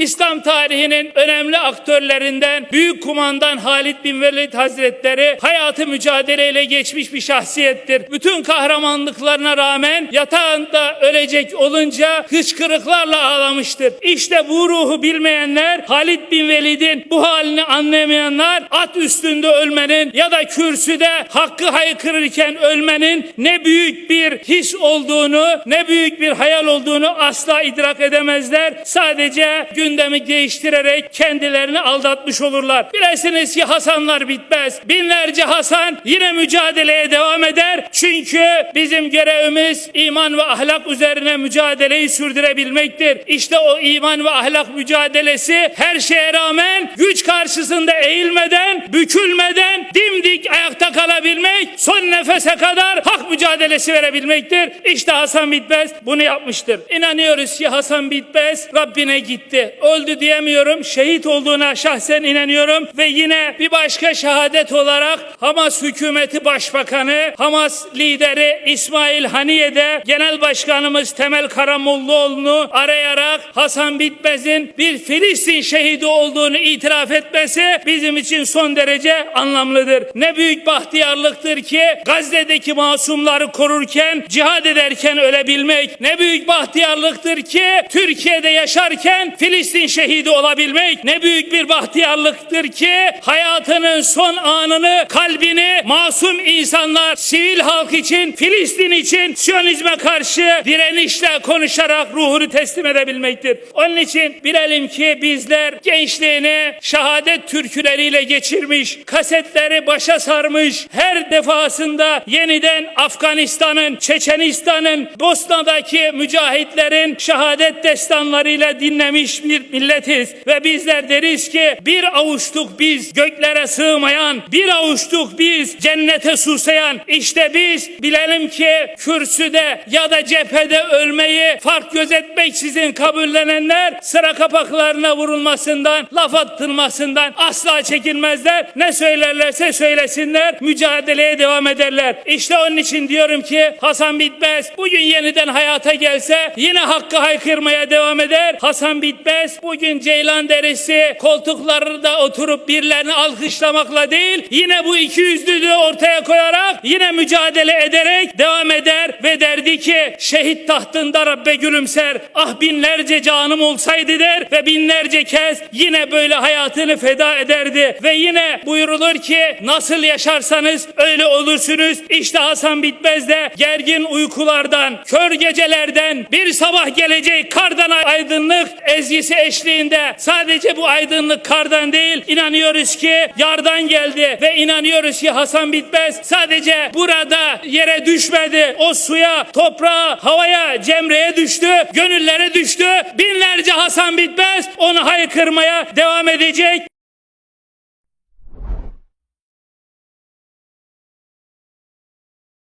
İslam tarihinin önemli aktörlerinden Büyük Kumandan Halid bin Velid Hazretleri hayatı mücadeleyle geçmiş bir şahsiyettir. Bütün kahramanlıklarına rağmen yatağında ölecek olunca hıçkırıklarla ağlamıştır. İşte bu ruhu bilmeyenler Halid bin Velid'in bu halini anlamayanlar at üstünde ölmenin ya da kürsüde hakkı haykırırken ölmenin ne büyük bir his olduğunu ne büyük bir hayal olduğunu asla idrak edemezler. Sadece gündemi değiştirerek kendilerini aldatmış olurlar. Bilesiniz ki Hasanlar bitmez. Binlerce Hasan yine mücadeleye devam eder. Çünkü bizim görevimiz iman ve ahlak üzerine mücadeleyi sürdürebilmektir. İşte o iman ve ahlak mücadelesi her şeye rağmen güç karşısında eğilmeden, bükülmeden dimdik ayakta kalabilmek, son nefese kadar hak mücadelesi verebilmektir. İşte Hasan Bitmez bunu yapmıştır. İnanıyoruz ki Hasan Bitmez Rabbine gitti. Öldü diyemiyorum. Şehit olduğuna şahsen inanıyorum ve yine bir başka şehadet olarak Hamas hükümeti başbakanı, Hamas lideri İsmail Haniye de Genel Başkanımız Temel Karamollaoğlu'nu arayarak Hasan Bitmez'in bir Filistin şehidi olduğunu itiraf etmesi bizim için son derece anlamlıdır. Ne büyük bahtiyarlıktır ki Gazze'deki masumları korurken, cihad ederken ölebilmek. Ne büyük bahtiyarlıktır ki Türkiye'de yaşarken Filistin şehidi olabilmek. Ne büyük bir bahtiyarlıktır ki hayatının son anını, kalbini masum insanlar, sivil halk için, Filistin için Siyonizme karşı direnişle konuşarak ruhunu teslim edebilmektir. Onun için bilelim ki bizler gençliğini şehadet türküleriyle geçirmiş, kasetleri başa sarmış, her defasında yeniden Afganistan'ın, Çeçenistan'ın, Bosna'daki mücahitlerin şehadet destanlarıyla dinlemiş bir milletiz. Ve bizler deriz ki bir avuçtuk biz göklere sığmayan, bir avuçtuk biz cennete susayan. İşte biz bilelim ki kürsüde ya da cephede ölmeyi fark gözetmeksizin kabullenenler sıra kapaklarına vurulmasından, laf attırmasından asla çekinmezler. Ne söylerlerse söylesinler, mücadeleye devam ederler. İşte onun için diyorum ki Hasan Bitmez bugün yeniden hayata gelse yine hakkı haykırmaya devam eder. Hasan Bitmez bugün Ceylan Deresi koltuklarında oturup birilerini alkışlamakla değil yine bu iki yüzlülüğü ortaya koyarak yine mücadele ederek devam eder ve derdi ki şehit tahtında Rabbe gülümser. Ah binlerce canım olsaydı der ve binlerce kez yine böyle hayatını feda ederdi. Ve yine buyurulur ki nasıl yaşarsanız öyle olursunuz. İşte Hasan Bitmez de gergin uykulardan, kör gecelerden bir sabah gelecek kardan aydınlık ezgisi eşliğinde sadece bu aydınlık kardan değil inanıyoruz ki yardan geldi ve inanıyoruz ki Hasan Bitmez sadece burada yere düşmedi. O suya, toprağa, havaya, cemreye düştü, gönüllere düştü. Binlerce Hasan Bitmez onu haykırmaya devam edecek.